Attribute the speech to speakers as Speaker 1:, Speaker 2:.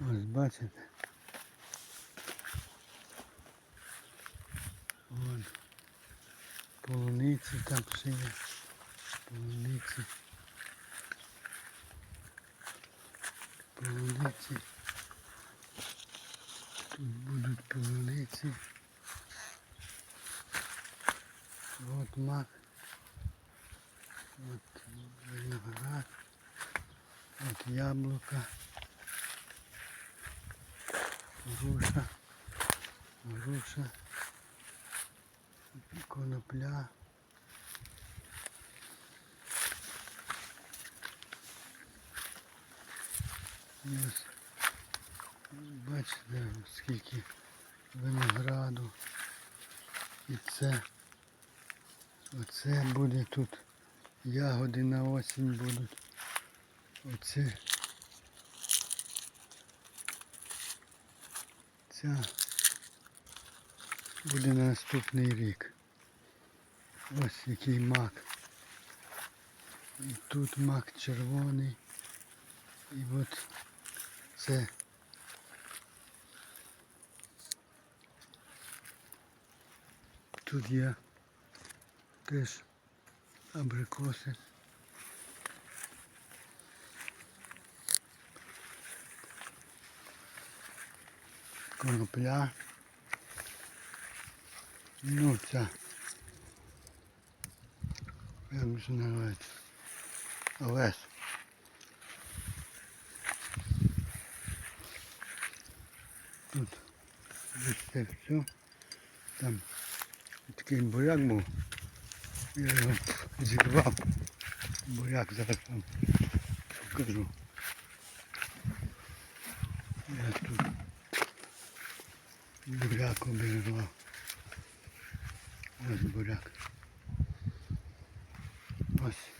Speaker 1: Ось бачите. Вон. Полуниці там ще є. Полуниці. Полуниці. Тут будуть полуниці. От мак. От виноград. От яблука. Груша. Груша. Конопля. І ось бачите, скільки винограду. І це, оце буде тут. Ягоди на осінь будуть. Оце. Ця буде на наступний рік. Ось який мак. І тут мак червоний. І от це тут є теж абрикоси. Конопля. Ну, ця. Як же називається? Овес. Тут це все. Там такий буряк був. Я його зірвав. Буряк зараз вам покажу. Я тут буряк обірвав. Ось буряк. Ось.